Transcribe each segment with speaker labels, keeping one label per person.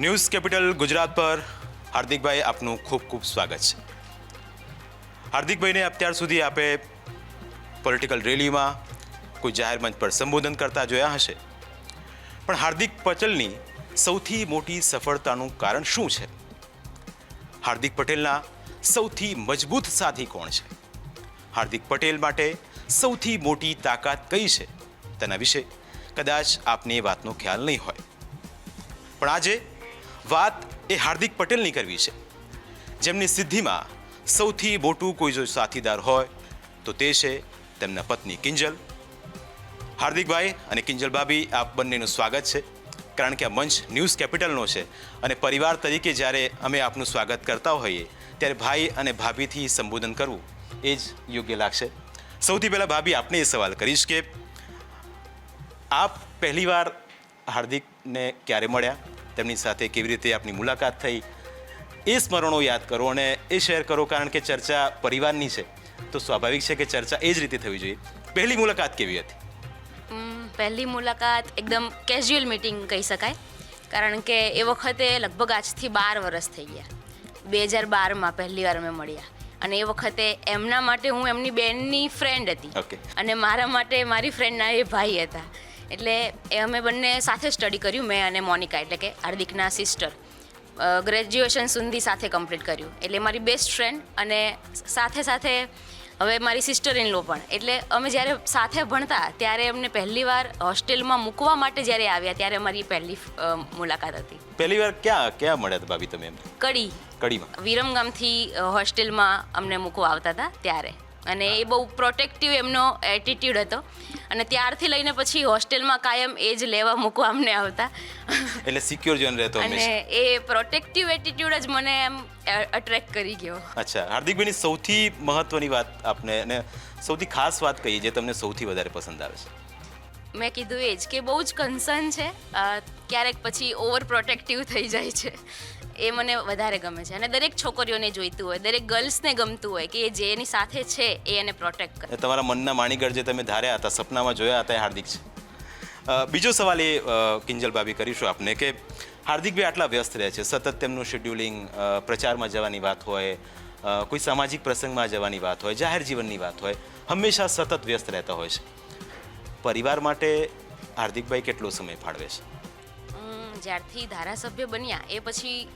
Speaker 1: News capital Gujarat પર હાર્દિકભાઈ, આપનું ખૂબ ખૂબ સ્વાગત છે. હાર્દિકભાઈને અત્યાર સુધી આપે પોલિટિકલ રેલીમાં કોઈ જાહેર મંચ પર સંબોધન કરતા જોયા હશે. પણ હાર્દિક પટેલની સૌથી મોટી સફળતાનું કારણ શું છે? હાર્દિક પટેલના સૌથી મજબૂત સાથી કોણ છે? હાર્દિક પટેલ માટે સૌથી મોટી તાકાત કઈ છે? તેના વિશે કદાચ આપને એ વાતનો ખ્યાલ નહીં હોય. પણ આજે વાત એ હાર્દિક પટેલની કરવી છે. જેમની સિદ્ધિમાં સૌથી મોટું કોઈ જો સાથીદાર હોય, તો તે છે તેમના પત્ની કિંજલ. હાર્દિકભાઈ અને કિંજલ ભાભી, આપ બંનેનું સ્વાગત છે. કારણ કે આ મંચ ન્યૂઝ કેપિટલનો છે અને પરિવાર તરીકે જ્યારે અમે આપનું સ્વાગત કરતા હોઈએ, ત્યારે ભાઈ અને ભાભીથી સંબોધન કરવું એ જ યોગ્ય લાગશે. સૌથી પહેલાં ભાભી, આપને એ સવાલ કરીશ કે, આપ પહેલીવાર હાર્દિકને ક્યારે મળ્યા? તેમની સાથે કેવી રીતે આપની મુલાકાત થઈ? એ સ્મરણો યાદ કરો અને એ શેર કરો કારણ કે ચર્ચા પરિવારની છે. તો સ્વાભાવિક છે કે ચર્ચા એ જ રીતે થવી જોઈએ. પહેલી મુલાકાત કેવી હતી?
Speaker 2: પહેલી મુલાકાત એકદમ કેઝ્યુઅલ મીટિંગ કહી શકાય. કારણ કે એ વખતે લગભગ આજથી બાર વર્ષ થઈ ગયા. બે હજાર બારમાં પહેલી વાર અમે મળ્યા. અને એ વખતે એમના માટે હું એમની બેનની ફ્રેન્ડ હતી. અને મારા માટે મારી ફ્રેન્ડના એ ભાઈ હતા. એટલે એ અમે બંને સાથે સ્ટડી કર્યું મેં અને મોનિકા એટલે કે હાર્દિકના સિસ્ટર ગ્રેજ્યુએશન સુધી સાથે કમ્પ્લીટ કર્યું. એટલે મારી બેસ્ટ ફ્રેન્ડ અને સાથે સાથે હવે મારી સિસ્ટર ઇન લો પણ. એટલે અમે જ્યારે સાથે ભણતા ત્યારે અમને પહેલીવાર હોસ્ટેલમાં મૂકવા માટે જ્યારે આવ્યા ત્યારે અમારી પહેલી મુલાકાત હતી.
Speaker 1: પહેલી વાર ક્યાં ક્યાં મળ્યા હતા ભાભી તમે
Speaker 2: કડી.
Speaker 1: કડીમાં.
Speaker 2: વિરમગામથી હોસ્ટેલમાં અમને મૂકવા આવતા હતા ત્યારે. અને એ બહુ પ્રોટેક્ટિવ એમનો એટીટ્યુડ હતો. અને ત્યારથી લઈને પછી હોસ્ટેલમાં કાયમ એ જ લેવા મૂકવા અમને આવતા.
Speaker 1: એટલે સિક્યોર જોન રહેતો
Speaker 2: અને એ પ્રોટેક્ટિવ એટીટ્યુડ જ મને એમ અટ્રેક્ટ કરી ગયો.
Speaker 1: અચ્છા હાર્દિકભાઈની સૌથી મહત્વની વાત આપને અને સૌથી ખાસ વાત કહીએ જે તમને સૌથી વધારે પસંદ આવે છે.
Speaker 2: મેં કીધું એ જ કે બહુ જ કન્સર્ન છે ક્યારેક પછી ઓવર પ્રોટેક્ટિવ થઈ જાય છે. એ મને વધારે ગમે છે. અને દરેક છોકરીઓને જોઈતું હોય, દરેક ગર્લ્સને ગમતું હોય કે એ જેની સાથે છે, એ એને પ્રોટેક્ટ કરે.
Speaker 1: તમારા મનના માણીગઢ જે તમે ધાર્યા હતા, સપનામાં જોયા હતા, એ હાર્દિક છે. બીજો સવાલ એ કિંજલ ભાભી કરીશું આપને કે હાર્દિકભાઈ આટલા વ્યસ્ત રહે છે, સતત તેમનું શેડ્યુલિંગ પ્રચારમાં જવાની વાત હોય કોઈ સામાજિક પ્રસંગમાં જવાની વાત હોય, જાહેર જીવનની વાત હોય, હંમેશા સતત વ્યસ્ત રહેતા હોય છે. પરિવાર માટે હાર્દિકભાઈ કેટલો સમય ફાળવે છે?
Speaker 2: જ્યારથી ધારાસભ્ય બન્યા, એ પછી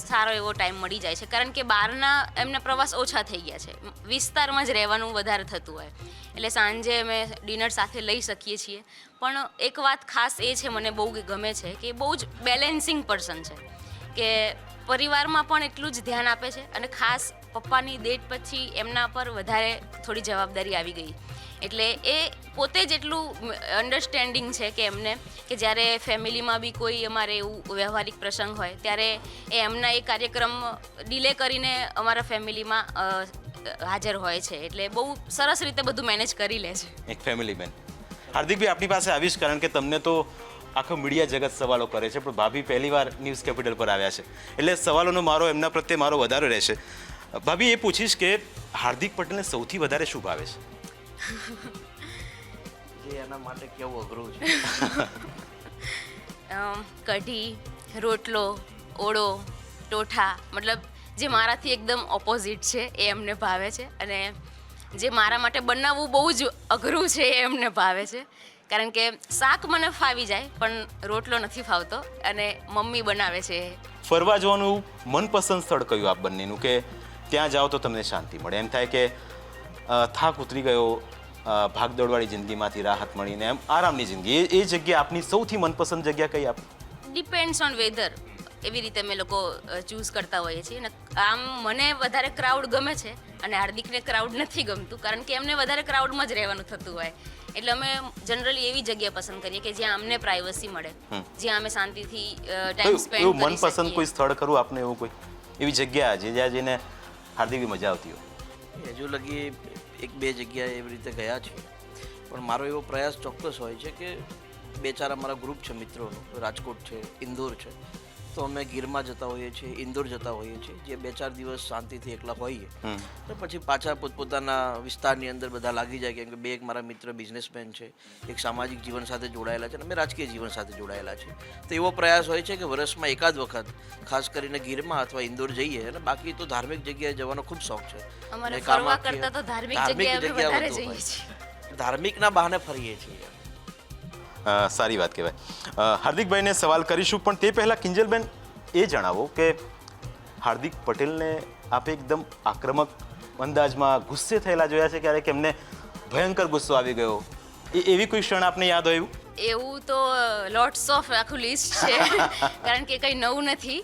Speaker 2: સારો એવો ટાઈમ મળી જાય છે. કારણ કે બહારના એમના પ્રવાસ ઓછા થઈ ગયા છે. વિસ્તારમાં જ રહેવાનું વધારે થતું હોય. એટલે સાંજે અમે ડિનર સાથે લઈ શકીએ છીએ. પણ એક વાત ખાસ એ છે, મને બહુ ગમે છે કે બહુ જ બેલેન્સિંગ પર્સન છે. કે પરિવારમાં પણ એટલું જ ધ્યાન આપે છે અને ખાસ પપ્પાની ડેટ પછી એમના પર વધારે થોડી જવાબદારી આવી ગઈ. એટલે એ પોતે જ એટલું અન્ડરસ્ટેન્ડિંગ છે કે એમને, કે જ્યારે ફેમિલીમાં બી કોઈ અમારે એવું વ્યવહારિક પ્રસંગ હોય, ત્યારે એ એમના એ કાર્યક્રમ ડિલે કરીને અમારા ફેમિલીમાં હાજર હોય છે. એટલે બહુ સરસ રીતે બધું મેનેજ કરી લે છે.
Speaker 1: એક ફેમિલી મેન હાર્દિકભાઈ આપની પાસે આવીશ કારણ કે તમને તો આખો મીડિયા જગત સવાલો કરે છે, પણ ભાભી પહેલીવાર ન્યૂઝ કેપિટલ પર આવ્યા છે. એટલે સવાલોનો મારો, એમના પ્રત્યે મારો વધારે રહેશે. ભાભી, એ પૂછીશ કે હાર્દિક પટેલને સૌથી વધારે શું ભાવે છે?
Speaker 3: જે એના માટે કેવું અઘરું છે.
Speaker 2: કઢી રોટલો ઓળો ટોઠા મતલબ જે મારાથી એકદમ ઓપોઝિટ છે એ એમને ભાવે છે. અને જે મારા માટે બનાવવું બહુ જ અઘરું છે એ એમને ભાવે છે. કારણ કે શાક મને ફાવી જાય પણ રોટલો નથી ફાવતો. અને મમ્મી બનાવે છે. એ.
Speaker 1: ફરવા જવાનું મનપસંદ સ્થળ કયું આપ બંનેનું? કે ત્યાં જાઓ તો તમને શાંતિ મળે? એમ થાય કે થાક ઉતરી ગયો ભાગદોડવાળી જિંદગીમાંથી રાહત મળીને એમ આરામની જિંદગી. એ જગ્યા આપની સૌથી મનપસંદ જગ્યા કઈ આપ?
Speaker 2: ડિપેન્ડ્સ ઓન વેધર એવી રીતે અમે લોકો ચૂઝ કરતા હોઈએ છીએ. અને આમ મને વધારે ક્રાઉડ ગમે છે અને હાર્દિકને ક્રાઉડ નથી ગમતું કારણ કે એમને વધારે ક્રાઉડમાં જ રહેવાનું થતું હોય. એટલે અમે જનરલી એવી જગ્યા પસંદ કરીએ કે જ્યાં અમને પ્રાઇવસી મળે. જ્યાં અમે શાંતિથી ટાઈમ સ્પેન્ડ કરી
Speaker 1: મનપસંદ કોઈ સ્થળ કરું આપને એવું કોઈ? એવી જગ્યા જે જ્યાં જઈને હાર્દિકની મજા આવતી હોય?
Speaker 3: હજુ લગી એક બે જગ્યાએ એવી રીતે ગયા છે. પણ મારો એવો પ્રયાસ ચોક્કસ હોય છે કે બે ચાર અમારા ગ્રુપ છે મિત્રોનો, રાજકોટ છે, ઇન્દોર છે. તો અમે ગીરમાં જતા હોઈએ છીએ ઇન્દોર જતા હોઈએ છીએ જે બે ચાર દિવસ શાંતિથી એકલા હોઈએ. તો પછી પાછા પોતપોતાના વિસ્તારની અંદર બધા લાગી જાય કેમ કે બે એક મારા મિત્ર બિઝનેસમેન છે એક સામાજિક જીવન સાથે જોડાયેલા છે અને અમે રાજકીય જીવન સાથે જોડાયેલા છે તો એવો પ્રયાસ હોય છે કે વર્ષમાં એકાદ વખત ખાસ કરીને ગીરમાં અથવા ઇન્દોર જઈએ અને બાકી તો ધાર્મિક જગ્યાએ જવાનો ખૂબ શોખ છે.
Speaker 2: ધાર્મિક જગ્યાએ
Speaker 3: જગ્યા ધાર્મિકના બહાને ફરીએ છીએ.
Speaker 1: સારી વાત કહેવાય. હાર્દિકભાઈને સવાલ કરીશું, પણ તે પહેલાં કિંજલબેન, એ જણાવો કે હાર્દિક પટેલને આપે એકદમ આક્રમક અંદાજમાં ગુસ્સે થયેલા જોયા છે ક્યારેક એમને ભયંકર ગુસ્સો આવી ગયો. એ, એવી કોઈ ક્ષણ આપને યાદ આવ્યું એવું?
Speaker 2: તો લોટ્સ ઓફ આખું લિસ્ટ છે, કારણ કે કંઈ નવું નથી.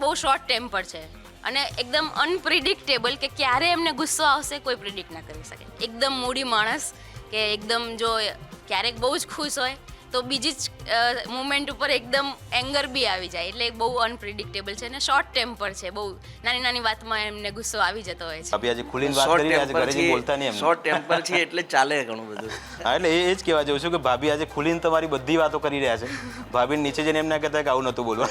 Speaker 2: બહુ શોર્ટ ટેમ્પર છે. અને એકદમ અનપ્રિડિક્ટેબલ કે ક્યારે એમને ગુસ્સો આવશે કોઈ પ્રિડિક્ટ ના કરી શકે. એકદમ મૂડી માણસ કે એકદમ જો ક્યારેક બહુ જ ખુશ હોય તો બીજી જ મુમેન્ટ ઉપર એકદમ એંગર બી આવી જાય. એટલે બહુ અનપ્રિડિક્ટેબલ છે અને શોર્ટ ટેમ્પર છે. બહુ નાની નાની વાતમાં એમને ગુસ્સો આવી જતો હોય છે.
Speaker 1: આજે ખુલીને વાત કરી આજે ઘરેથી બોલતા નહીં
Speaker 3: શોર્ટ ટેમ્પર છે એટલે ચાલે ઘણું બધું.
Speaker 1: હા એટલે એ જ કહેવા જેવું છું કે ભાભી આજે ખુલીને તમારી બધી વાતો કરી રહ્યા છે. ભાભી નીચે જઈને એમ ના કહેતા કે આવું નહોતું બોલવા.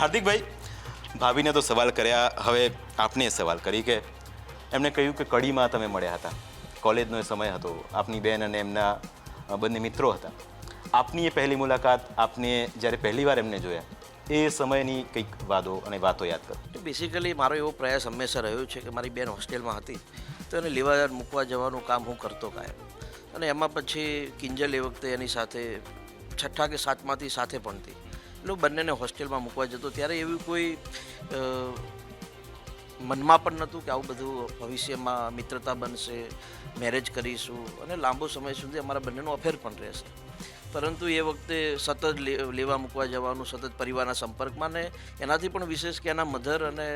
Speaker 1: હાર્દિકભાઈ ભાભીને તો સવાલ કર્યા. હવે આપને સવાલ કરી કે એમને કહ્યું કે કડીમાં તમે મળ્યા હતા. કોલેજનો સમય હતો. આપની બેન અને એમના બંને મિત્રો હતા. આપની એ પહેલી મુલાકાત આપને જ્યારે પહેલી વાર એમને જોયા, એ સમયની કંઈક વાદો અને વાતો યાદ કરો.
Speaker 3: બેસિકલી મારો એવો પ્રયાસ હંમેશા રહ્યો છે કે મારી બેન હોસ્ટેલમાં હતી, તો એને લેવા મૂકવા જવાનું કામ હું કરતો કાયમ. અને એમાં પછી કિંજલ એ વખતે એની સાથે, છઠ્ઠા કે સાતમાંથી સાથે ભણતી. એટલે બંનેને હોસ્ટેલમાં મૂકવા જતો. ત્યારે એવી કોઈ મનમાં પણ નહોતું કે આવું બધું ભવિષ્યમાં મિત્રતા બનશે મેરેજ કરીશું. અને લાંબો સમય સુધી અમારા બંનેનો અફેર પણ રહેશે. પરંતુ એ વખતે સતત લેવા મૂકવા જવાનું, સતત પરિવારના સંપર્કમાં ને એનાથી પણ વિશેષ કે એના મધર અને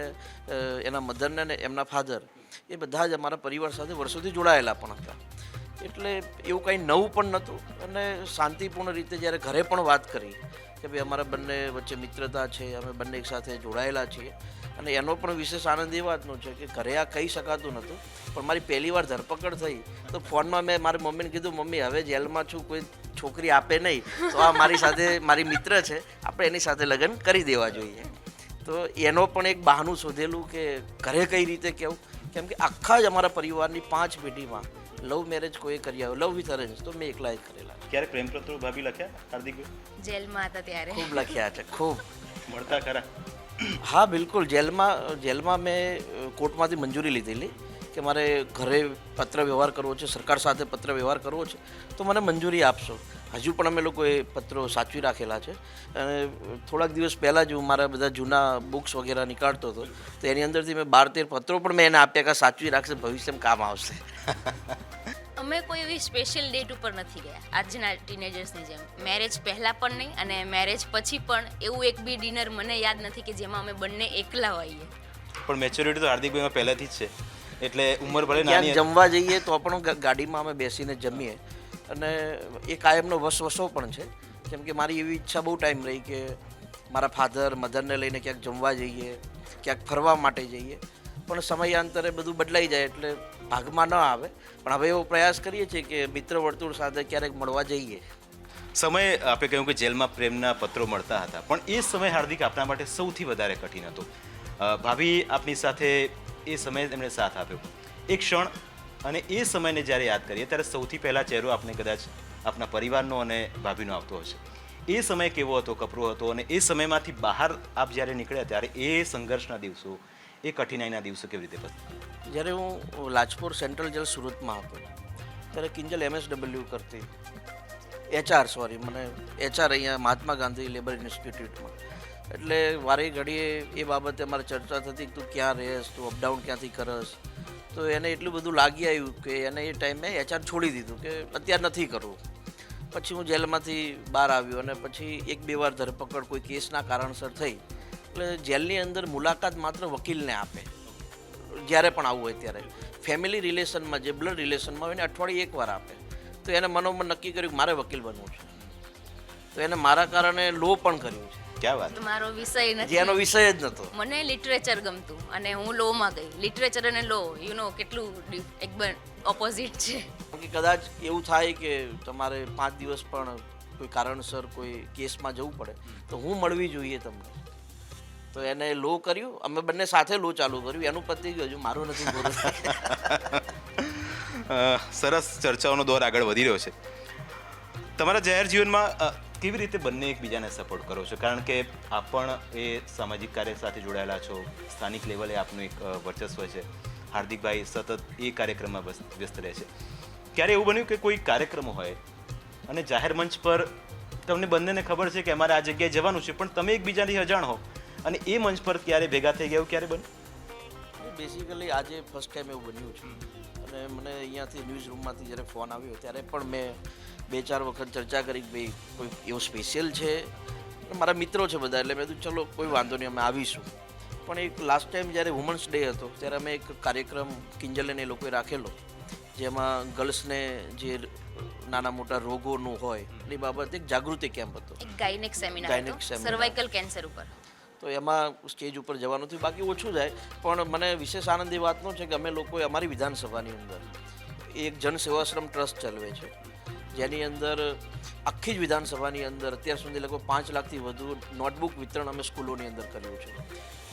Speaker 3: એના મધરને ને એમના ફાધર એ બધા જ અમારા પરિવાર સાથે વર્ષોથી જોડાયેલા પણ હતા. એટલે એવું કંઈ નવું પણ નહોતું અને શાંતિપૂર્ણ રીતે જ્યારે ઘરે પણ વાત કરી કે ભાઈ અમારા બંને વચ્ચે મિત્રતા છે, અમે બંને એક સાથે જોડાયેલા છીએ. અને એનો પણ વિશેષ આનંદ એ વાતનો છે કે ઘરે આ કહી શકાતું નહોતું, પણ મારી પહેલી વાર ધરપકડ થઈ, તો ફોનમાં મેં મારી મમ્મીને કીધું, મમ્મી, હવે જેલમાં છું, કોઈ છોકરી આપે નહીં, તો આ મારી સાથે, મારી મિત્ર છે, આપણે એની સાથે લગ્ન કરી દેવા જોઈએ. તો એનો પણ એક બહાનું શોધેલું કે ઘરે કઈ રીતે કેવું? કેમ કે આખા જ અમારા પરિવારની પાંચ પેઢીમાં લવ મેરેજ કોઈ કરી આવ્યો લવ વિથ અરેન્જ તો મેં એકલા જ કરેલા.
Speaker 1: ક્યારે પ્રેમપત્રો ભાભી લખ્યા હાર્દિકભાઈ
Speaker 2: જેલમાં હતા ત્યારે.
Speaker 3: ખૂબ લખ્યા છે ખૂબ.
Speaker 1: મળતા ખરા.
Speaker 3: હા બિલકુલ. જેલમાં જેલમાં મેં કોર્ટમાંથી મંજૂરી લીધેલી કે મારે ઘરે પત્ર વ્યવહાર કરવો છે સરકાર સાથે પત્ર વ્યવહાર કરવો છે તો મને મંજૂરી આપશો. હજુ પણ અમે લોકો એ પત્રો સાચવી રાખેલા છે. અને થોડાક દિવસ પહેલાં જ હું મારા બધા જૂના બુક્સ વગેરે નીકાળતો હતો તો એની અંદરથી મેં બાર તેર પત્રો પણ મેં એને આપ્યા કે સાચવી રાખશે ભવિષ્યમાં કામ આવશે.
Speaker 2: અમે કોઈ એવી સ્પેશિયલ ડેટ ઉપર નથી ગયા. આજના ટીનેજર્સની જેમ. મેરેજ પહેલાં પણ નહીં અને મેરેજ પછી પણ એવું એક બી ડિનર મને યાદ નથી કે જેમાં અમે બંને એકલા હોઈએ.
Speaker 1: પણ મેચ્યોરિટી તો હાર્દિકભાઈમાં પહેલાથી જ છે. એટલે ઉંમર ભલે
Speaker 3: ક્યાંક
Speaker 1: નાની
Speaker 3: જમવા જઈએ તો પણ ગાડીમાં અમે બેસીને જમીએ. અને એ કાયમનો વસવસો પણ છે. કેમ કે મારી એવી ઈચ્છા બહુ ટાઈમ રહી કે મારા ફાધર મધરને લઈને ક્યાંક જમવા જઈએ ક્યાંક ફરવા માટે જઈએ. પણ સમયાંતરે બધું બદલાઈ જાય એટલે ભાગમાં ન આવે. પણ હવે એવો પ્રયાસ કરીએ છીએ કે મિત્ર વર્તુળ સાથે ક્યારેક મળવા જઈએ.
Speaker 1: સમય આપણે કહ્યું કે જેલમાં પ્રેમના પત્રો મળતા હતા. પણ એ સમય હાર્દિક આપણા માટે સૌથી વધારે કઠિન હતો. ભાભી, આપની સાથે એ સમયે એમણે સાથ આપ્યો. એક ક્ષણ અને એ સમયને જ્યારે યાદ કરીએ, ત્યારે સૌથી પહેલાં ચહેરો આપને કદાચ આપના પરિવારનો અને ભાભીનો આવતો હશે. એ સમય કેવો હતો, કપરો હતો અને એ સમયમાંથી બહાર આપ જ્યારે નીકળ્યા ત્યારે એ સંઘર્ષના દિવસો એ કઠિનાઈના દિવસો કેવી રીતે પસાર
Speaker 3: જ્યારે હું લાજપુર સેન્ટ્રલ જેલ સુરતમાં હતો, ત્યારે કિંજલ એમએસડબલ્યુ કરતી, એચઆર, સોરી, મને એચઆર અહીંયા મહાત્મા ગાંધી લેબર ઇન્સ્ટિટ્યૂટમાં. એટલે વારે ઘડીએ એ બાબતે મારે ચર્ચા થતી કે તું ક્યાં રહેશ, તું અપડાઉન ક્યાંથી કરસ તો એને એટલું બધું લાગી આવ્યું કે એને એ ટાઈમે એચઆર છોડી દીધું કે અત્યારે નથી કરવું. પછી હું જેલમાંથી બહાર આવ્યો અને પછી એક બે વાર ધરપકડ કોઈ કેસના કારણસર થઈ. એટલે જેલની અંદર મુલાકાત માત્ર વકીલને આપે. જ્યારે પણ આવવું હોય ત્યારે. ફેમિલી રિલેશનમાં જે બ્લડ રિલેશનમાં હોય એને અઠવાડિયે એકવાર આપે. તો એને મનોમન નક્કી કર્યું કે મારે વકીલ બનવું છે. તો એને મારા કારણે લો પણ કર્યું છે.
Speaker 1: ક્યાં વાત?
Speaker 2: તો મારો વિષય નથી.
Speaker 3: એનો વિષય જ નહોતો
Speaker 2: મને લિટરેચર ગમતું અને હું લોમાં ગઈ. લિટરેચર અને લો યુ નો કેટલું એકદમ ઓપોઝિટ છે.
Speaker 3: કે કદાચ એવું થાય કે તમારે પાંચ દિવસ પણ કોઈ કારણસર કોઈ કેસમાં જવું પડે. તો હું મળવી જોઈએ તમને. તો એને લો કર્યું. અમે બંને સાથે લો ચાલુ કર્યું. એનું પતિ ગયું. હજુ મારું નથી
Speaker 1: બોલું સરસ ચર્ચાઓનો દોર આગળ વધી રહ્યો છે. તમારા જાહેર જીવનમાં કેવી રીતે બંને એકબીજાને સપોર્ટ કરો છો? કારણ કે આપ પણ એ સામાજિક કાર્ય સાથે જોડાયેલા છો. સ્થાનિક લેવલે આપનું એક વર્ચસ્વ છે. હાર્દિકભાઈ સતત એ કાર્યક્રમમાં વ્યસ્ત રહે છે. ક્યારે એવું બન્યું કે કોઈ કાર્યક્રમ હોય અને જાહેર મંચ પર તમને બંનેને ખબર છે કે અમારે આ જગ્યાએ જવાનું છે, પણ તમે એકબીજાથી અજાણ હો. અને એ મંચ પર ક્યારે ભેગા થઈ ગયા ક્યારે બન્યું?
Speaker 3: બેસિકલી આજે ફર્સ્ટ ટાઈમ એવું બન્યું છે. અને મને અહીંયાથી ન્યૂઝ રૂમમાંથી જ્યારે ફોન આવ્યો ત્યારે પણ મેં બે ચાર વખત ચર્ચા કરી કે ભાઈ કોઈ એવું સ્પેશિયલ છે? મારા મિત્રો છે બધા એટલે મેં કીધું ચલો કોઈ વાંધો નહીં અમે આવીશું. પણ એક લાસ્ટ ટાઈમ જ્યારે વુમન્સ ડે હતો ત્યારે અમે એક કાર્યક્રમ કિંજલને એ લોકોએ રાખેલો જેમાં ગર્લ્સને જે નાના મોટા રોગોનું હોય એની બાબતે એક જાગૃતિ કેમ્પ હતો.
Speaker 2: એક ગાયનેક સેમિનાર. સર્વાઇકલ કેન્સર ઉપર.
Speaker 3: તો એમાં સ્ટેજ ઉપર જવાનું થયું. બાકી ઓછું જાય. પણ મને વિશેષ આનંદ એ વાતનો છે કે અમે લોકોએ અમારી વિધાનસભાની અંદર એક જનસેવાશ્રમ ટ્રસ્ટ ચલાવે છે. જેની અંદર આખી જ વિધાનસભાની અંદર અત્યાર સુધી લગભગ પાંચ લાખથી વધુ નોટબુક વિતરણ અમે સ્કૂલોની અંદર કર્યું છે.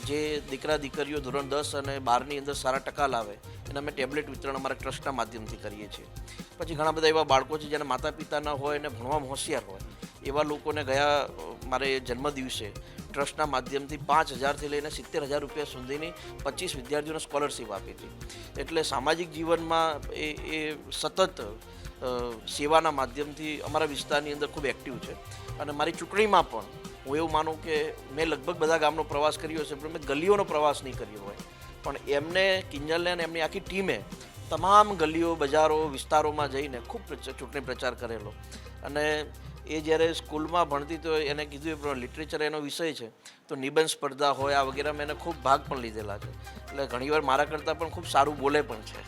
Speaker 3: જે દીકરા દીકરીઓ ધોરણ દસ અને બારની અંદર સારા ટકા લાવે એને અમે ટેબ્લેટ વિતરણ અમારા ટ્રસ્ટના માધ્યમથી કરીએ છીએ. પછી ઘણા બધા એવા બાળકો છે જેના માતા પિતા ન હોય અને ભણવામાં હોશિયાર હોય એવા લોકોને ગયા મારે જન્મદિવસે ટ્રસ્ટના માધ્યમથી પાંચ હજારથી લઈને સિત્તેર હજાર રૂપિયા સુધીની પચીસ વિદ્યાર્થીઓને સ્કોલરશિપ આપી હતી. એટલે સામાજિક જીવનમાં એ એ સતત સેવાના માધ્યમથી અમારા વિસ્તારની અંદર ખૂબ એક્ટિવ છે. અને મારી ચૂંટણીમાં પણ હું એવું માનું કે મેં લગભગ બધા ગામનો પ્રવાસ કર્યો છે પણ મેં ગલીઓનો પ્રવાસ નહીં કર્યો હોય. પણ એમને, કિંજલને અને એમની આખી ટીમે તમામ ગલીઓ, બજારો, વિસ્તારોમાં જઈને ખૂબ ચૂંટણી પ્રચાર કરેલો. અને એ જ્યારે સ્કૂલમાં ભણતી તો એને કીધું એ પ્રમાણે લિટરેચર એનો વિષય છે. તો નિબંધ સ્પર્ધા હોય, આ વગેરેમાં એને ખૂબ ભાગ પણ લીધેલા છે. એટલે ઘણીવાર મારા કરતાં પણ ખૂબ સારું બોલે પણ છે.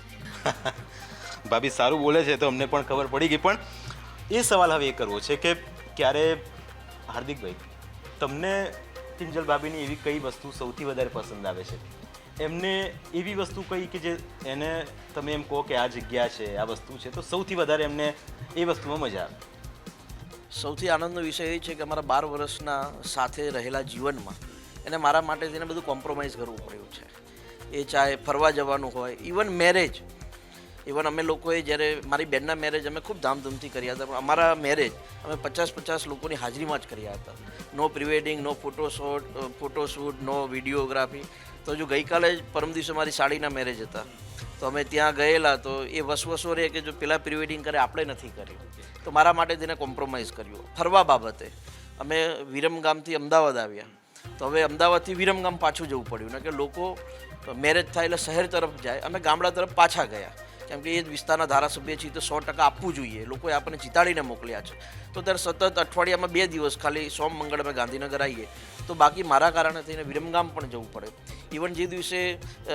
Speaker 1: ભાભી, સારું બોલે છે તો અમને પણ ખબર પડી ગઈ. પણ એ સવાલ હવે એ કરવો છે કે ક્યારે હાર્દિકભાઈ તમને કિંજલ ભાભીની એવી કઈ વસ્તુ સૌથી વધારે પસંદ આવે છે? એમને એવી વસ્તુ કઈ કે જે એને તમે એમ કહો કે આ જગ્યા છે, આ વસ્તુ છે, તો સૌથી વધારે એમને એ વસ્તુમાં મજા આવે?
Speaker 3: સૌથી આનંદનો વિષય એ છે કે અમારા બાર વર્ષના સાથે રહેલા જીવનમાં એને મારા માટે તેને બધું કોમ્પ્રોમાઇઝ કરવું પડ્યું છે. એ ચાહે ફરવા જવાનું હોય ઇવન મેરેજ ઇવન અમે લોકોએ જ્યારે મારી બેનના મેરેજ અમે ખૂબ ધામધૂમથી કર્યા હતા, પણ અમારા મેરેજ અમે પચાસ પચાસ લોકોની હાજરીમાં જ કર્યા હતા. નો પ્રિવેડિંગ નો ફોટોશોટ ફોટોશૂટ નો વિડીયોગ્રાફી તો જો ગઈકાલે જ પરમ દિવસે મારી સાડીના મેરેજ હતા, તો અમે ત્યાં ગયેલા તો એ વસવસો રહે કે જો પેલા પ્રિવેડિંગ કરે, આપણે નથી કર્યું. તો મારા માટે તેને કોમ્પ્રોમાઇઝ કર્યું. ફરવા બાબતે. અમે વિરમગામથી અમદાવાદ આવ્યા. તો હવે અમદાવાદથી વિરમગામ પાછું જવું પડ્યું. ને કે લોકો મેરેજ થાય એટલે શહેર તરફ જાય. અમે ગામડા તરફ પાછા ગયા. કેમ કે એ વિસ્તારના ધારાસભ્ય છીએ તો સો ટકા આપવું જોઈએ. લોકોએ આપણને જીતાડીને મોકલ્યા છે. તો ત્યારે સતત અઠવાડિયામાં બે દિવસ ખાલી સોમ મંગળ અમે ગાંધીનગર આવીએ. તો બાકી મારા કારણે થઈને વિરમગામ પણ જવું પડે. ઇવન જે દિવસે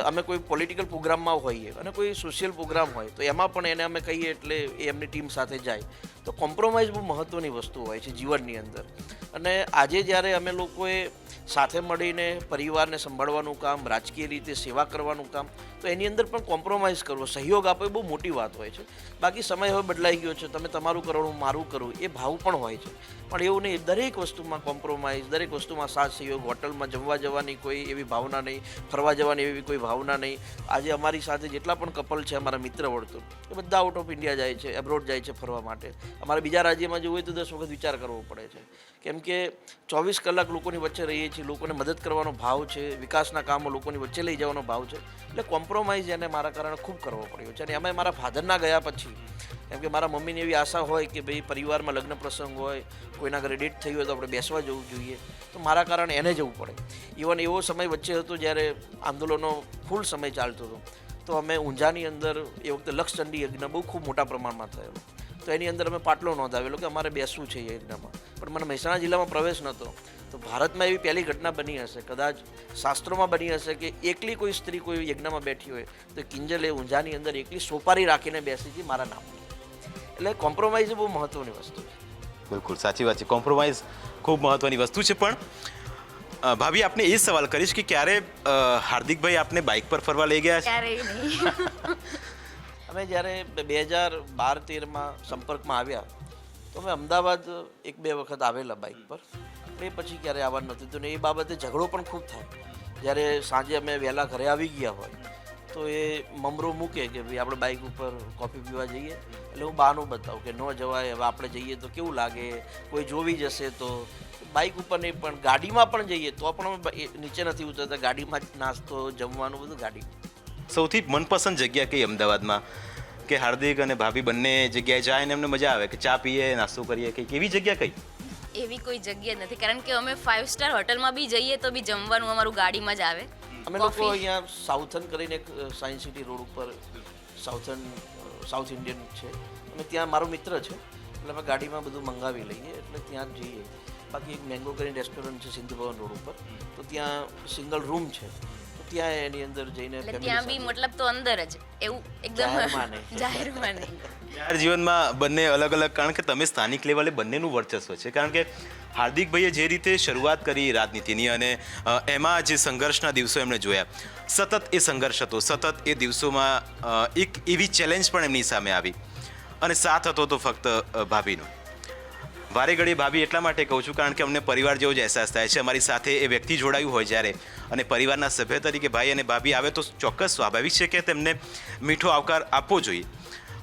Speaker 3: અમે કોઈ પોલિટિકલ પ્રોગ્રામમાં હોઈએ અને કોઈ સોશિયલ પ્રોગ્રામ હોય, તો એમાં પણ એને અમે કહીએ એટલે એ એમની ટીમ સાથે જાય. તો કોમ્પ્રોમાઇઝ બહુ મહત્ત્વની વસ્તુ હોય છે જીવનની અંદર. અને આજે જ્યારે અમે લોકોએ સાથે મળીને પરિવારને સંભાળવાનું કામ, રાજકીય રીતે સેવા કરવાનું કામ, તો એની અંદર પણ કોમ્પ્રોમાઇઝ કરવો, સહયોગ આપવો એ બહુ મોટી વાત હોય છે. બાકી સમય હવે બદલાઈ ગયો છે. તમે તમારું કરો, હું મારું કરું, એ ભાવ પણ હોય છે. પણ એવું નહીં, દરેક વસ્તુમાં કોમ્પ્રોમાઇઝ દરેક વસ્તુમાં સાથ સહયોગ, હોટલમાં જમવા જવાની કોઈ એવી ભાવના નહીં, ફરવા જવાની એવી કોઈ ભાવના નહીં. આજે અમારી સાથે જેટલા પણ કપલ છે, અમારા મિત્ર વળતું એ બધા આઉટ ઓફ ઇન્ડિયા જાય છે એબ્રોડ જાય છે ફરવા માટે. અમારે બીજા રાજ્યમાં જવું હોય તો દસ વખત વિચાર કરવો પડે છે. કેમ કે ચોવીસ કલાક લોકોની વચ્ચે રહીએ છીએ, લોકોને મદદ કરવાનો ભાવ છે, વિકાસના કામો લોકોની વચ્ચે લઈ જવાનો ભાવ છે. એટલે કોમ્પ્રોમાઇઝ એને મારા કારણે ખૂબ કરવો પડ્યો છે. અને એમાં મારા ફાધરના ગયા પછી, કેમ કે મારા મમ્મીને એવી આશા હોય કે ભાઈ પરિવારમાં લગ્ન પ્રસંગ હોય, કોઈના ઘરે ડેટ થઈ હોય તો આપણે બેસવા જવું જોઈએ. તો મારા કારણે એને જવું પડે. ઇવન એવો સમય વચ્ચે હતો જ્યારે આંદોલનો ફૂલ સમય ચાલતો હતો. તો અમે ઊંઝાની અંદર એ વખતે લક્ષચંડી યજ્ઞ બહુ ખૂબ મોટા પ્રમાણમાં થયેલો. તો એની અંદર અમે પાટલો નોંધાવેલો કે અમારે બેસવું છે એ યજ્ઞમાં પણ મને મહેસાણા જિલ્લામાં પ્રવેશ નહોતો. તો ભારતમાં એવી પહેલી ઘટના બની હશે કદાચ શાસ્ત્રોમાં બની હશે કે એકલી કોઈ સ્ત્રી કોઈ યજ્ઞમાં બેઠી હોય તો કિંજલ એ ઊંઝાની અંદર એકલી સોપારી રાખીને બેસી હતી મારા નામ. એટલે કોમ્પ્રોમાઇઝ બહુ મહત્ત્વની વસ્તુ છે.
Speaker 1: બિલકુલ સાચી વાત છે. કોમ્પ્રોમાઇઝ ખૂબ મહત્વની વસ્તુ છે પણ ભાભી આપને એ સવાલ કરીશ કે ક્યારે હાર્દિકભાઈ આપને બાઇક પર ફરવા લઈ ગયા છે?
Speaker 3: અમે જ્યારે બે હજાર બાર, તેરમાં સંપર્કમાં આવ્યા, તો અમે અમદાવાદ એક બે વખત આવેલા બાઇક પર. એ પછી ક્યારે આવવાનું નથી તો ને એ બાબતે ઝઘડો પણ ખૂબ થાય. જ્યારે સાંજે અમે વહેલા ઘરે આવી ગયા હોય, તો એ મમરો મૂકે કે ભાઈ આપણે બાઇક ઉપર કોફી પીવા જઈએ. એટલે હું બહાનું બતાવું કે ન જવાય, હવે આપણે જઈએ તો કેવું લાગે? કોઈ જોવી જશે તો. બાઇક ઉપર નહીં, પણ ગાડીમાં પણ જઈએ તો પણ અમે નીચે નથી ઉતરતા ગાડીમાં જ નાસ્તો, જમવાનું બધું ગાડી
Speaker 1: સૌથી મનપસંદ જગ્યા કઈ અમદાવાદમાં? કે હાર્દિક અને ભાભી બંને જગ્યાએ જાય ને એમને મજા આવે? કે ચા પીએ નાસ્તો કરીએ કંઈક એવી જગ્યા કઈ?
Speaker 2: એવી કોઈ જગ્યા નથી. કારણ કે અમે ફાઇવ સ્ટાર હોટલમાં બી જઈએ તો બી જમવાનું અમારું ગાડીમાં જ આવે.
Speaker 3: અમે લોકો. અહીંયા સાઉથન કરીને એક સાયન્સ સિટી રોડ ઉપર સાઉથન સાઉથ ઇન્ડિયન છે. અને ત્યાં મારો મિત્ર છે. એટલે અમે ગાડીમાં બધું મંગાવી લઈએ એટલે ત્યાં જ જઈએ. બાકી એક મેંગો કરીને રેસ્ટોરન્ટ છે સિંધુ ભવન રોડ ઉપર. તો ત્યાં સિંગલ રૂમ છે. ત્યાં એની અંદર જઈને
Speaker 2: એટલે ત્યાં બી મતલબ તો અંદર જ એવું એકદમ. જાહેરમાં નહીં.
Speaker 1: યાર જીવનમાં બંને અલગ અલગ કારણ કે તમે સ્થાનિક લેવલે બંનેનું વર્ચસ્વ છે. કારણ કે હાર્દિકભાઈએ જે રીતે શરૂઆત કરી રાજનીતિની અને એમાં જે સંઘર્ષના દિવસો એમણે જોયા સતત એ સંઘર્ષ હતો. સતત એ દિવસોમાં એક એવી ચેલેન્જ પણ એમની સામે આવી. અને સાથ હતો તો ફક્ત ભાભીનો. વારે ઘડી ભાભી એટલા માટે કહું છું, કારણ કે અમને પરિવાર જેવો જ અહેસાસ થાય છે. અમારી સાથે એ વ્યક્તિ જોડાયું હોય જ્યારે અને પરિવારના સભ્ય તરીકે ભાઈ અને ભાભી આવે તો ચોક્કસ સ્વાભાવિક છે કે તેમને મીઠો આવકાર આપવો જોઈએ.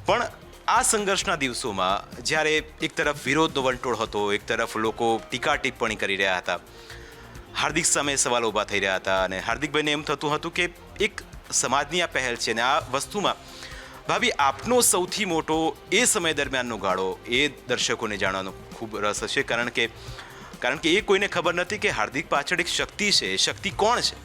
Speaker 1: પણ આ સંઘર્ષના દિવસોમાં જ્યારે એક તરફ વિરોધનો વંટોળ હતો, એક તરફ લોકો ટીકા ટિપ્પણી કરી રહ્યા હતા, હાર્દિક સામે સવાલ ઊભા થઈ રહ્યા હતા અને હાર્દિકભાઈને એમ થતું હતું કે એક સમાજની આ પહેલ છે અને આ વસ્તુમાં ભાભી આપનો સૌથી મોટો એ સમય દરમિયાનનો ગાળો એ દર્શકોને જાણવાનો ખૂબ રસ હશે, કારણ કે કારણ કે એ કોઈને ખબર નથી કે હાર્દિક પાછળ એક શક્તિ છે, એ શક્તિ કોણ છે?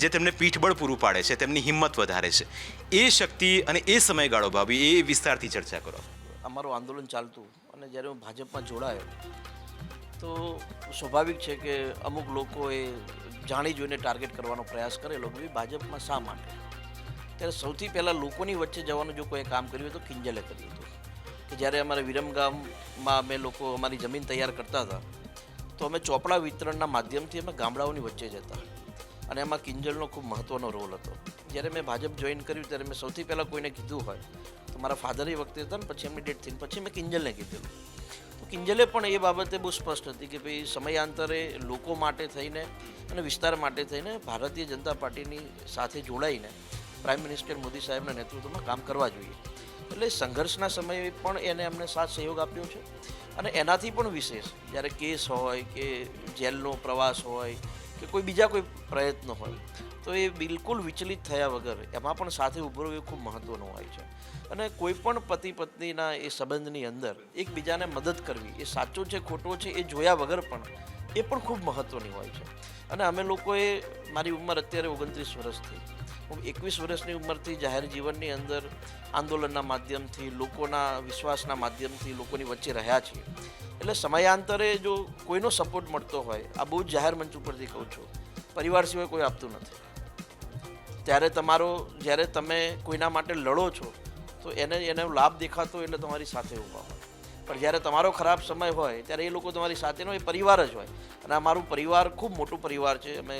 Speaker 1: જે તેમને પીઠબળ પૂરું પાડે છે, તેમની હિંમત વધારે છે. એ શક્તિ અને એ સમયગાળો ભાભી, એ વિસ્તારથી ચર્ચા કરો.
Speaker 3: અમારું આંદોલન ચાલતું અને જ્યારે હું ભાજપમાં જોડાયો, તો સ્વાભાવિક છે કે અમુક લોકોએ જાણી જોઈને ટાર્ગેટ કરવાનો પ્રયાસ કરેલો. કે ભાજપમાં શા માટે? ત્યારે સૌથી પહેલાં લોકોની વચ્ચે જવાનું જો કોઈ કામ કર્યું હોય તો કિંજલે કર્યું હતું. જ્યારે અમારા વિરમગામમાં અમે લોકો અમારી જમીન તૈયાર કરતા હતા, તો અમે ચોપડા વિતરણના માધ્યમથી અમે ગામડાઓની વચ્ચે જતા. અને એમાં કિંજલનો ખૂબ મહત્ત્વનો રોલ હતો. જ્યારે મેં ભાજપ જોઈન કર્યું, ત્યારે મેં સૌથી પહેલાં કોઈને કીધું હોય, તો મારા ફાધર એ વખતે હતા ને, પછી એમની ડેટ થઈને, પછી મેં કિંજલને કીધેલું. તો કિંજલે પણ એ બાબતે બહુ સ્પષ્ટ હતી કે ભાઈ, સમયાંતરે લોકો માટે થઈને અને વિસ્તાર માટે થઈને ભારતીય જનતા પાર્ટીની સાથે જોડાઈને પ્રાઇમ મિનિસ્ટર મોદી સાહેબના નેતૃત્વમાં કામ કરવા જોઈએ. એટલે સંઘર્ષના સમયે પણ એને અમને સાથ સહયોગ આપ્યો છે. અને એનાથી પણ વિશેષ, જ્યારે કેસ હોય કે જેલનો પ્રવાસ હોય કે કોઈ બીજા કોઈ પ્રયત્ન હોય, તો એ બિલકુલ વિચલિત થયા વગર એમાં પણ સાથે ઊભો રહેવું એ ખૂબ મહત્ત્વનું હોય છે. અને કોઈ પણ પતિ પત્નીના એ સંબંધની અંદર એકબીજાને મદદ કરવી, એ સાચો છે, ખોટો છે, એ જોયા વગર પણ એ પણ ખૂબ મહત્ત્વની હોય છે. અને અમે લોકોએ, મારી ઉંમર અત્યારે ઓગણત્રીસ વર્ષ થઈ. હું એકવીસ વર્ષની ઉંમરથી જાહેર જીવનની અંદર આંદોલનના માધ્યમથી, લોકોના વિશ્વાસના માધ્યમથી લોકોની વચ્ચે રહ્યા છીએ. એટલે સમયાંતરે જો કોઈનો સપોર્ટ મળતો હોય, આ બહુ જ જાહેર મંચ ઉપરથી કહું છું, પરિવાર સિવાય કોઈ આપતું નથી. ત્યારે તમારો, જ્યારે તમે કોઈના માટે લડો છો, તો એને, એનો લાભ દેખાતો એટલે તમારી સાથે ઊભા હોય. પણ જ્યારે તમારો ખરાબ સમય હોય, ત્યારે એ લોકો તમારી સાથેનો એ પરિવાર જ હોય. અને અમારું પરિવાર ખૂબ મોટું પરિવાર છે. અમે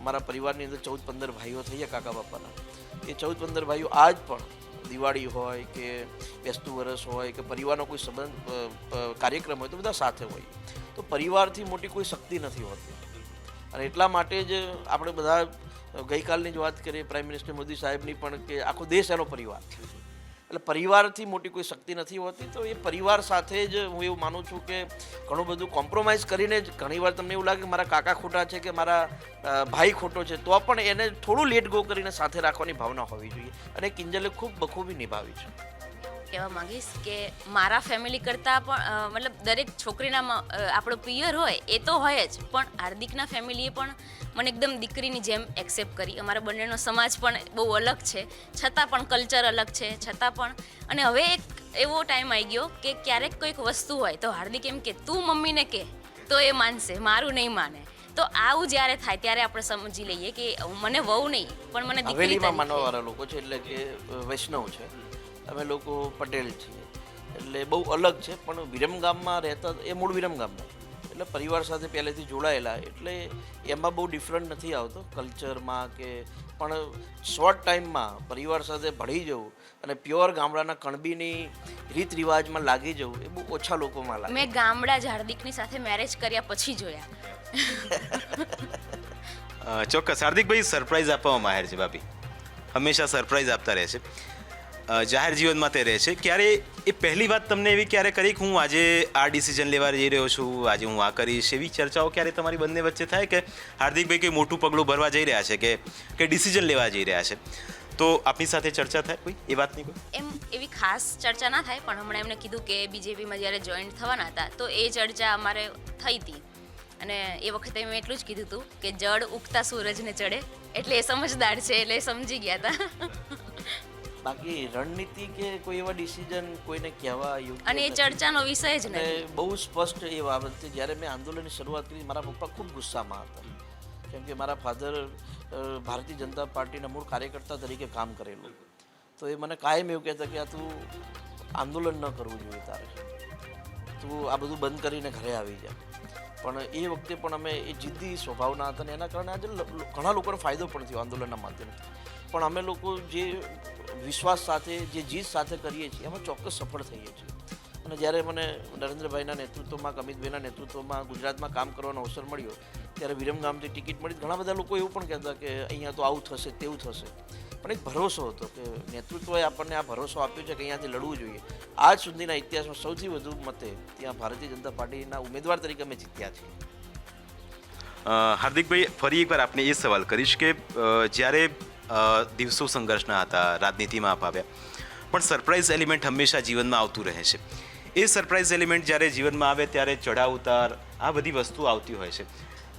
Speaker 3: અમારા પરિવારની અંદર ચૌદ પંદર ભાઈઓ થઈએ કાકા બાપાના. એ ચૌદ પંદર ભાઈઓ આજ પણ દિવાળી હોય કે બેસતું વરસ હોય કે પરિવારનો કોઈ સંબંધ કાર્યક્રમ હોય તો બધા સાથે હોય. તો પરિવારથી મોટી કોઈ શક્તિ નથી હોતી. અને એટલા માટે જ આપણે બધા ગઈકાલની જ વાત કરીએ પ્રાઇમ મિનિસ્ટર મોદી સાહેબની પણ કે આખો દેશ એનો પરિવાર છે. એટલે પરિવારથી મોટી કોઈ શક્તિ નથી હોતી, તો એ પરિવાર સાથે જ હું એવું માનું છું કે ઘણું બધું કોમ્પ્રોમાઇઝ કરીને જ ઘણીવાર તમને એવું લાગે કે મારા કાકા ખોટા છે કે મારા ભાઈ ખોટો છે, તો પણ એને થોડું લેટ ગો કરીને સાથે રાખવાની ભાવના હોવી જોઈએ. અને કિંજલે ખૂબ બખૂબી નિભાવી છે.
Speaker 2: કહેવા માંગીશ કે મારા ફેમિલી કરતાં પણ મતલબ દરેક છોકરીના આપણો પિયર હોય એ તો હોય જ પણ હાર્દિકના ફેમિલીએ પણ મને એકદમ દીકરીની જેમ એક્સેપ્ટ કરી. અમારા બંનેનો સમાજ પણ બહુ અલગ છે. છતાં પણ કલ્ચર અલગ છે છતાં પણ. અને હવે એક એવો ટાઈમ આવી ગયો કે ક્યારેક કોઈક વસ્તુ હોય તો હાર્દિક એમ કે તું મમ્મીને કે તો એ માનશે મારું નહીં માને. તો આવું જ્યારે થાય ત્યારે આપણે સમજી લઈએ કે મને વહુ નહીં પણ મને દીકરી
Speaker 3: લોકો છે એટલે કે વૈષ્ણવ છે. અમે લોકો પટેલ છીએ. એટલે બહુ અલગ છે પણ વિરમગામમાં રહેતા એ મૂળ વિરમગામના એટલે પરિવાર સાથે પહેલેથી જોડાયેલા એટલે એમાં બહુ ડિફરન્ટ નથી આવતો કલ્ચરમાં કે પણ શોર્ટ ટાઈમમાં પરિવાર સાથે ભળી જવું અને પ્યોર ગામડાના કણબીની રીત રિવાજમાં લાગી જવું એ બહુ ઓછા લોકોમાં લાગે.
Speaker 2: મેં ગામડા જ હાર્દિકની સાથે મેરેજ કર્યા પછી જોયા.
Speaker 1: ચોક્કસ. હાર્દિકભાઈ સરપ્રાઈઝ આપવામાં માહેર છે ભાભી. હંમેશા સરપ્રાઈઝ આપતા રહે છે. જાહેર જીવનમાં તે રહે છે. ક્યારે એ પહેલી વાત તમને એવી ક્યારે કરી કે હું આજે આ ડિસિઝન લેવા જઈ રહ્યો છું, આજે હું આ કરીશ, એવી ચર્ચાઓ ક્યારે તમારી બંને વચ્ચે થાય કે હાર્દિકભાઈ કંઈ મોટું પગલું ભરવા જઈ રહ્યા છે કે કે ડિસિઝન લેવા જઈ રહ્યા છે? તો આપની સાથે ચર્ચા થાય કોઈ? એ વાતની કોઈ?
Speaker 2: એમ એવી ખાસ ચર્ચા ના થાય, પણ હમણાં એમને કીધું કે બીજેપીમાં જ્યારે જોઈન્ટ થવાના હતા, તો એ ચર્ચા અમારે થઈ હતી. અને એ વખતે મેં એટલું જ કીધું હતું કે જળ ઉગતા સૂરજને ચડે. એટલે એ સમજદાર છે, એટલે સમજી ગયા હતા.
Speaker 3: બાકી રણનીતિ કે કોઈ એવા ડિસિઝન કોઈને કહેવા યોગ્ય
Speaker 2: અને એ ચર્ચાનો વિષય જ નહીં
Speaker 3: બહુ સ્પષ્ટ એ બાબત છે. જ્યારે મેં આંદોલનની શરૂઆત કરી મારા પપ્પા ખૂબ ગુસ્સામાં હતા. કેમ કે મારા ફાધર ભારતીય જનતા પાર્ટીના મૂળ કાર્યકર્તા તરીકે કામ કરેલું. તો એ મને કાયમ એવું કહેતા કે આ તું આંદોલન ન કરવું જોઈએ તારે. તું આ બધું બંધ કરીને ઘરે આવી જા. પણ એ વખતે પણ અમે એ જિદ્દી સ્વભાવના હતા ને એના કારણે આજે ઘણા લોકોને ફાયદો પણ થયો આંદોલનના માધ્યમથી. પણ અમે લોકો જે વિશ્વાસ સાથે, જે જીત સાથે કરીએ છીએ, એમાં ચોક્કસ સફળ થઈએ છીએ. અને જ્યારે મને નરેન્દ્રભાઈના નેતૃત્વમાં, અમિતભાઈના નેતૃત્વમાં ગુજરાતમાં કામ કરવાનો અવસર મળ્યો, ત્યારે વિરમગામથી ટિકિટ મળી. ઘણા બધા લોકો એવું પણ કહેતા કે અહીંયા તો આવું થશે, તેવું થશે. પણ એક ભરોસો હતો કે નેતૃત્વએ આપણને આ ભરોસો આપ્યો છે કે અહીંયાથી લડવું જોઈએ. આજ સુધીના ઇતિહાસમાં સૌથી વધુ મતે ત્યાં ભારતીય જનતા પાર્ટીના ઉમેદવાર તરીકે અમે જીત્યા છીએ.
Speaker 1: હાર્દિકભાઈ, ફરી એકવાર આપને એ સવાલ કરીશ કે જ્યારે દિવસો સંઘર્ષના હતા, રાજનીતિમાં અપાવ્યા. પણ સરપ્રાઇઝ એલિમેન્ટ હંમેશા જીવનમાં આવતું રહે છે. એ સરપ્રાઇઝ એલિમેન્ટ જ્યારે જીવનમાં આવે ત્યારે ચઢાવ ઉતાર આ બધી વસ્તુ આવતી હોય છે.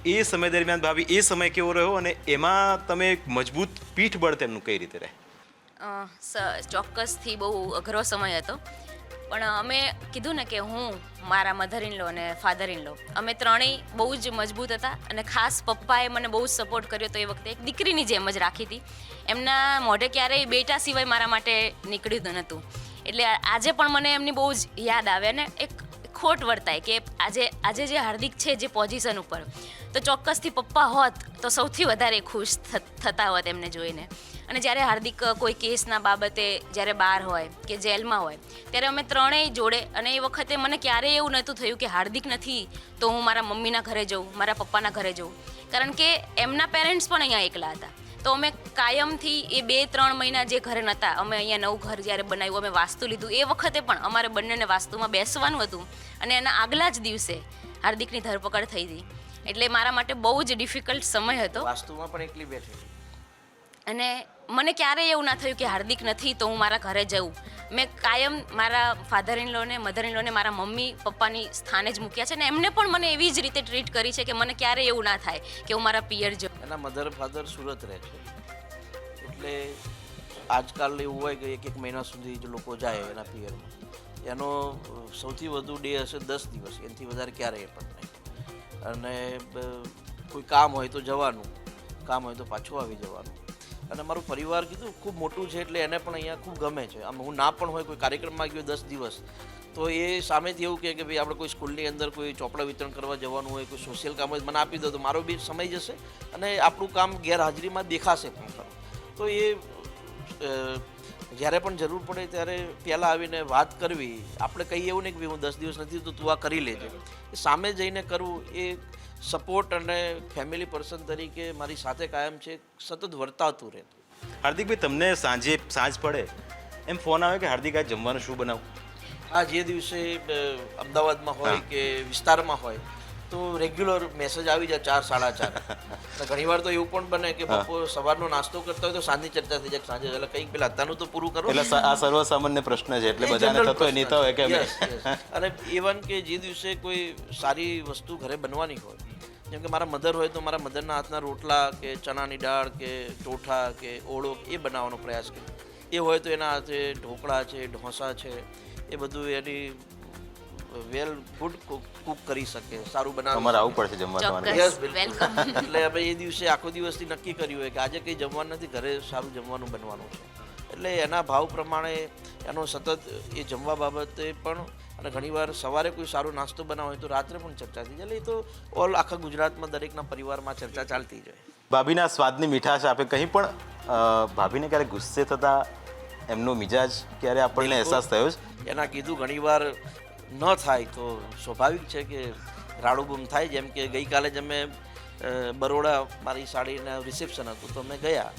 Speaker 1: એ સમય દરમિયાન ભાભી, એ સમય કેવો રહ્યો અને એમાં તમે મજબૂત પીઠબળ તેમનું કઈ રીતે રહે?
Speaker 2: ચોક્કસથી બહુ અઘરો સમય હતો. પણ અમે કીધું ને કે હું મારા મધર ઇન લો અને ફાધર ઇન લો અમે ત્રણેય બહુ જ મજબૂત હતા અને ખાસ પપ્પાએ મને બહુ જ સપોર્ટ કર્યો તો એ વખતે એક દીકરીની જેમ જ રાખી હતી. એમના મોઢે ક્યારેય બેટા સિવાય મારા માટે નીકળ્યું નહોતું. એટલે આજે પણ મને એમની બહુ જ યાદ આવે અને એક ખોટ વર્તાય કે આજે આજે જે હાર્દિક છે જે પોઝિશન ઉપર, તો ચોક્કસથી પપ્પા હોત તો સૌથી વધારે ખુશ થતા હોત એમને જોઈને. અને જ્યારે હાર્દિક કોઈ કેસના બાબતે જ્યારે બહાર હોય કે જેલમાં હોય, ત્યારે અમે ત્રણેય જોડે અને એ વખતે મને ક્યારેય એવું નહોતું થયું કે હાર્દિક નથી, તો હું મારા મમ્મીના ઘરે જઉં, મારા પપ્પાના ઘરે જઉં. કારણ કે એમના પેરેન્ટ્સ પણ અહીંયા એકલા હતા. તો અમે કાયમથી એ બે ત્રણ મહિના જે ઘરે નહોતા, અમે અહીંયા નવું ઘર જ્યારે બનાવ્યું, અમે વાસ્તુ લીધું. એ વખતે પણ અમારે બંનેને વાસ્તુમાં બેસવાનું હતું અને એના આગલા જ દિવસે હાર્દિકની ધરપકડ થઈ હતી. એટલે મારા માટે બહુ જ ડિફિકલ્ટ સમય હતો.
Speaker 3: વાસ્તુમાં પણ એકલી બેઠી
Speaker 2: અને મને ક્યારેય એવું ના થયું કે હાર્દિક નથી તો હું મારા ઘરે જઉં. મેં કાયમ મારા ફાધર ઇન લોને મધર ઇન લોને મારા મમ્મી, પપ્પાની સ્થાને જ મૂક્યા છે અને એમને પણ મને એવી જ રીતે ટ્રીટ કરી છે કે મને ક્યારેય એવું ના થાય કે હું મારા પિયર જઉં.
Speaker 3: એના મધર ફાધર સુરત રહે છે. એટલે આજકાલ એવું હોય કે એક એક મહિના સુધી જ લોકો જાય એના પિયરમાં. એનો સૌથી વધુ ડે હશે દસ દિવસ, એનાથી વધારે ક્યારેય પણ નહીં. અને કોઈ કામ હોય તો જવાનું, કામ હોય તો પાછું આવી જવાનું. અને મારું પરિવાર કીધું, ખૂબ મોટું છે એટલે એને પણ અહીંયા ખૂબ ગમે છે. આમ હું ના પણ હોય, કોઈ કાર્યક્રમમાં ગયો દસ દિવસ, તો એ સામેથી એવું કહે કે, ભાઈ, આપણે કોઈ સ્કૂલની અંદર કોઈ ચોપડા વિતરણ કરવા જવાનું હોય, કોઈ સોશિયલ કામ હોય, મને આપી દો. તો મારો બી સમય જશે અને આપણું કામ ગેરહાજરીમાં દેખાશે પણ તો એ જ્યારે પણ જરૂર પડે ત્યારે પહેલાં આવીને વાત કરવી. આપણે કહીએ એવું નહીં કે હું દસ દિવસ નથી, તો તું આ કરી લેજે. સામે જઈને કરવું એ સપોર્ટ અને ફેમિલી પર્સન તરીકે મારી સાથે કાયમ છે સતત વર્તાવતું રહેતું.
Speaker 1: હાર્દિકભાઈ તમને સાંજે સાંજ પડે એમ ફોન આવે કે હાર્દિક આજે જમવાનું શું બનાવું?
Speaker 3: આ જે દિવસે અમદાવાદમાં હોય કે વિસ્તારમાં હોય તો રેગ્યુલર મેસેજ આવી જાય ચાર સાડા ચાર. ઘણી ઘણીવાર તો એવું પણ બને કે. બપોર સવારનો નાસ્તો કરતા હોય તો સાંજની ચર્ચા થઈ જાય સાંજે એટલે કંઈક પેલા અત્યારનું તો પૂરું કરો.
Speaker 1: એટલે આ સર્વસામાન્ય પ્રશ્ન છે એટલે બધાને થતો નહીં તો કે.
Speaker 3: અને ઇવન કે જે દિવસે કોઈ સારી વસ્તુ ઘરે બનવાની હોય જેમ કે મારા મધર હોય તો મારા મધરના હાથના રોટલા કે ચણાની દાળ કે ચોઠા કે ઓળો એ બનાવવાનો પ્રયાસ કર્યો. એ હોય તો એના હાથે ઢોકળા છે ઢોસા છે એ બધું એની વેલ ફૂડ કુક કરી શકે સારું
Speaker 1: અમારે
Speaker 3: તમારે
Speaker 1: આવવું પડશે જમવા તમારે.
Speaker 3: Yes, એટલે આપણે એ દિવસે આખો દિવસથી નક્કી કર્યું હોય કે આજે કંઈ જમવાનું નથી ઘરે સારું જમવાનું બનવાનું છે. એટલે એના ભાવ પ્રમાણે એનો સતત એ જમવા બાબતે પણ અને ઘણીવાર સવારે કોઈ સારો નાસ્તો બનાવો હોય તો રાત્રે પણ ચર્ચા થઈ જાય. એટલે એ તો ઓલ આખા ગુજરાતમાં દરેકના પરિવારમાં ચર્ચા ચાલતી જાય
Speaker 1: ભાભીના સ્વાદની મીઠાશ આપે કંઈ પણ ભાભીને ક્યારે ગુસ્સે થતા એમનો મિજાજ ક્યારે આપણને અહેસાસ થયો છે
Speaker 3: એના કીધું ઘણીવાર ન થાય તો સ્વાભાવિક છે કે રાડુબૂમ થાય. જેમ કે ગઈકાલે જ અમે બરોડા મારી સાડીના રિસેપ્શન હતું તો અમે ગયા.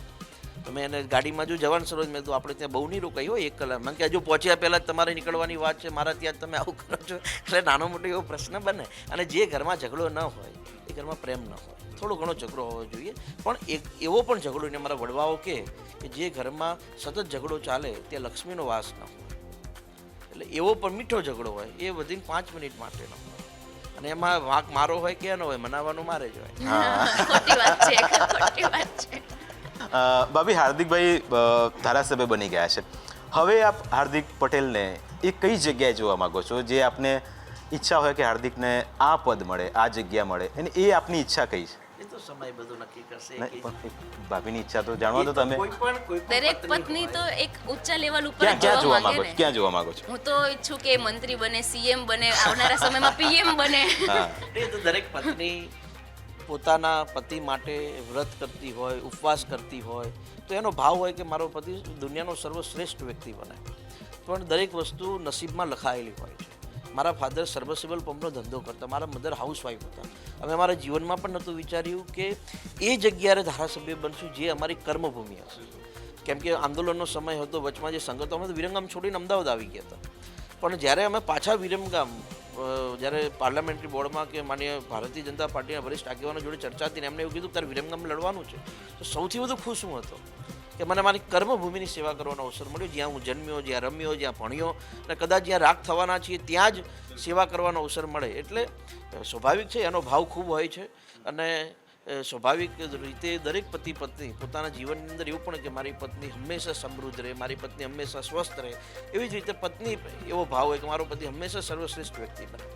Speaker 3: તો મેં એને ગાડીમાં જો જવાનું સરોજ મેં કીધું, આપણે ત્યાં બહુ નહીં રોકાઈ હોય એક કલાક. મને કે, હજુ પહોંચ્યા પહેલાં તમારે નીકળવાની વાત છે. મારા ત્યાં તમે આવું કરો છો. એટલે નાનો મોટો એવો પ્રશ્ન બને. અને જે ઘરમાં ઝઘડો ન હોય, એ ઘરમાં પ્રેમ ન હોય. થોડો ઘણો ઝઘડો હોવો જોઈએ. પણ એક એવો પણ ઝઘડો ને મારા વડવાઓ કે જે ઘરમાં સતત ઝઘડો ચાલે તે લક્ષ્મીનો વાસ ન હોય. એટલે એવો પણ મીઠો ઝઘડો હોય એ વધીને પાંચ મિનિટ માટેનો. અને એમાં વાંક મારો હોય કે એનો હોય મનાવવાનું મારે જ હોય.
Speaker 2: ખોટી વાત છે ખોટી વાત છે.
Speaker 1: અ, ભાભી હાર્દિકભાઈ ધારાસભ્ય બની ગયા છે. હવે આપ હાર્દિક પટેલને એ કઈ જગ્યાએ જોવા માંગો છો? જે આપને ઈચ્છા હોય કે હાર્દિકને આ પદ મળે આ જગ્યા મળે અને એ આપની ઈચ્છા કઈ છે?
Speaker 3: તો સમય બધું નક્કી કરશે
Speaker 1: ભાભીની ઈચ્છા તો જાણવા દો તમે.
Speaker 3: કોઈ પણ કોઈ
Speaker 2: દરેક
Speaker 3: પત્ની
Speaker 2: પત્ની તો એક ઊંચા લેવલ ઉપર
Speaker 1: ક્યાં
Speaker 2: જોવા માંગે
Speaker 1: માંગો છો? ક્યાં જોવા માંગો છો?
Speaker 2: હું તો ઈચ્છું કે મંત્રી બને સીએમ બને આવનારા સમયમાં પીએમ બને.
Speaker 3: એ તો દરેક પત્ની પોતાના પતિ માટે વ્રત કરતી હોય ઉપવાસ કરતી હોય તો એનો ભાવ હોય કે મારો પતિ દુનિયાનો સર્વશ્રેષ્ઠ વ્યક્તિ બને. પણ દરેક વસ્તુ નસીબમાં લખાયેલી હોય છે. મારા ફાધર સર્વસિબલ પંપનો ધંધો કરતા, મારા મધર હાઉસવાઈફ હતા. અમે અમારા જીવનમાં પણ નહોતું વિચાર્યું કે એ જગ્યાએ ધારાસભ્ય બનશું જે અમારી કર્મભૂમિ હશે. કેમ કે આંદોલનનો સમય હતો, વચમાં જે સંગતો, અમે તો છોડીને અમદાવાદ આવી ગયા હતા. પણ જ્યારે અમે પાછા વિરમગામ જ્યારે પાર્લામેન્ટરી બોર્ડમાં કે માન્ય ભારતીય જનતા પાર્ટીના વરિષ્ઠ આગેવાનો જોડે ચર્ચા હતી એમને એવું કીધું તારે વિરમગામ લડવાનું છે, તો સૌથી વધુ ખુશ હું હતો. કે મને મારી કર્મભૂમિની સેવા કરવાનો અવસર મળ્યો. જ્યાં હું જન્મ્યો, જ્યાં રમ્યો, જ્યાં ભણ્યો અને કદાચ જ્યાં રાગ થવાના છીએ ત્યાં જ સેવા કરવાનો અવસર મળે. એટલે સ્વાભાવિક છે, એનો ભાવ ખૂબ હોય છે અને સ્વાભાવિક રીતે દરેક પતિ પત્ની પોતાના જીવનની અંદર એવું પણ કે મારી પત્ની હંમેશા સમૃદ્ધ રહે, મારી પત્ની હંમેશા સ્વસ્થ રહે. એવી જ રીતે પત્ની એવો ભાવ હોય કે મારો પતિ હંમેશા સર્વશ્રેષ્ઠ વ્યક્તિ બને.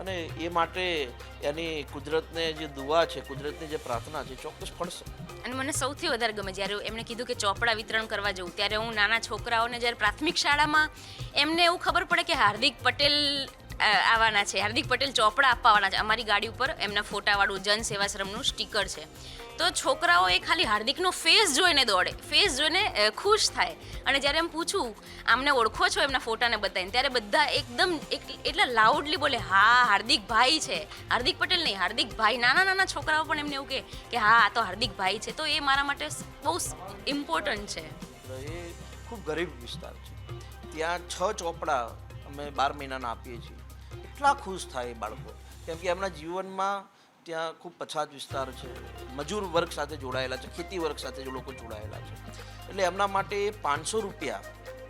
Speaker 3: અને એ માટે એની કુદરતને જે દુઆ છે, કુદરતની જે પ્રાર્થના છે ચોક્કસ ફળશે.
Speaker 2: અને મને સૌથી વધારે ગમે જ્યારે એમણે કીધું કે ચોપડા વિતરણ કરવા જવું, ત્યારે હું નાના છોકરાઓને જ્યારે પ્રાથમિક શાળામાં એમને એવું ખબર પડે કે હાર્દિક પટેલ આવવાના છે. હાર્દિક પટેલ ચોપડા આપવાના છે. અમારી ગાડી ઉપર એમના ફોટાવાળું જન સેવાશ્રમનું સ્ટીકર છે. તો છોકરાઓ એ ખાલી હાર્દિકનો ફેસ જોઈને દોડે. ફેસ જોઈને ખુશ થાય. અને જ્યારે એમ પૂછું, આમને ઓળખો છો એમના ફોટાને બતાવીને ત્યારે બધા એકદમ એક, એટલે લાઉડલી બોલે, હા, હાર્દિક ભાઈ છે. હાર્દિક પટેલ નહીં, હાર્દિક ભાઈ. નાના નાના છોકરાઓ પણ એમને એવું કહે કે હા, આ તો હાર્દિક ભાઈ છે. તો એ મારા માટે બહુ ઇમ્પોર્ટન્ટ છે.
Speaker 3: ખૂબ ગરીબ વિસ્તાર છે. ત્યાં છ ચોપડા અમે બાર મહિનાના આપીએ છીએ. એટલા ખુશ થાય એ બાળકો? કેમ કે એમના જીવનમાં ત્યાં ખૂબ પછાત વિસ્તાર છે. મજૂર વર્ગ સાથે જોડાયેલા છે, ખેતી વર્ગ સાથે જે લોકો જોડાયેલા છે. એટલે એમના માટે પાંચસો રૂપિયા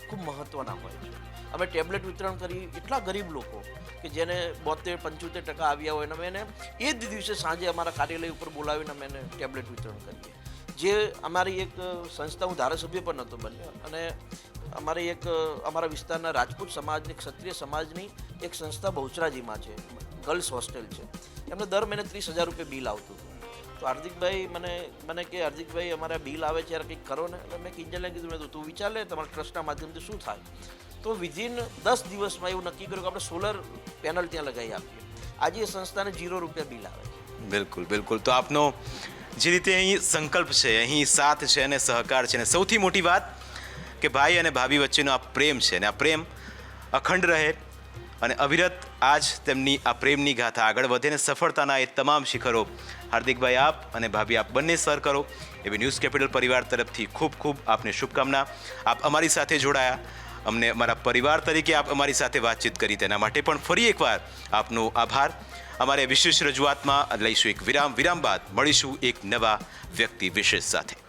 Speaker 3: ખૂબ મહત્ત્વના હોય છે. અમે ટેબ્લેટ વિતરણ કરી એટલા ગરીબ લોકો કે જેને બોતેર, પંચોતેર ટકા આવ્યા હોય અને એને એ જ દિવસે સાંજે અમારા કાર્યાલય ઉપર બોલાવીને અમે એને ટેબ્લેટ વિતરણ કરીએ. જે અમારી એક સંસ્થા, હું ધારાસભ્ય પણ નહોતો બન્યો અને અમારી એક, અમારા વિસ્તારના રાજપૂત સમાજની ક્ષત્રિય સમાજની એક સંસ્થા બહુચરાજીમાં છે, ગર્લ્સ હોસ્ટેલ છે. એમને દર મહિને ત્રીસ હજાર રૂપિયા બિલ આવતું હતું. તો હાર્દિકભાઈ મને મને કે હાર્દિકભાઈ, અમારા બિલ આવે છે યાર કંઈક કરો ને. એટલે મેં કિંજલને કીધું, મેં તું વિચાર લે તમારા ટ્રસ્ટના માધ્યમથી શું થાય? તો વિધિન દસ દિવસમાં એવું નક્કી કર્યું કે આપણે સોલર પેનલ ત્યાં લગાવી આપીએ. આજે એ સંસ્થાને જીરો રૂપિયા બિલ આવે છે.
Speaker 1: બિલકુલ બિલકુલ. તો આપનો જે રીતે અહીં સંકલ્પ છે, અહીં સાથ છે અને સહકાર છે. અને સૌથી મોટી વાત કે ભાઈ અને ભાભી વચ્ચેનો આ પ્રેમ છે અને આ પ્રેમ અખંડ રહે અને અવિરત આજ તેમની આ પ્રેમની ગાથા આગળ વધે અને સફળતાના એ તમામ શિખરો હાર્દિકભાઈ આપ અને ભાભી આપ બંને સર કરો એવી ન્યૂઝ કેપિટલ પરિવાર તરફથી ખૂબ ખૂબ આપને શુભકામના. આપ અમારી સાથે જોડાયા. અમને અમારા પરિવાર તરીકે આપ અમારી સાથે વાતચીત કરી તેના માટે પણ ફરી એકવાર આપનો આભાર. અમારે વિશેષ રજૂઆતમાં લઈશું એક વિરામ. વિરામ બાદ મળીશું એક નવા વ્યક્તિ વિશેષ સાથે.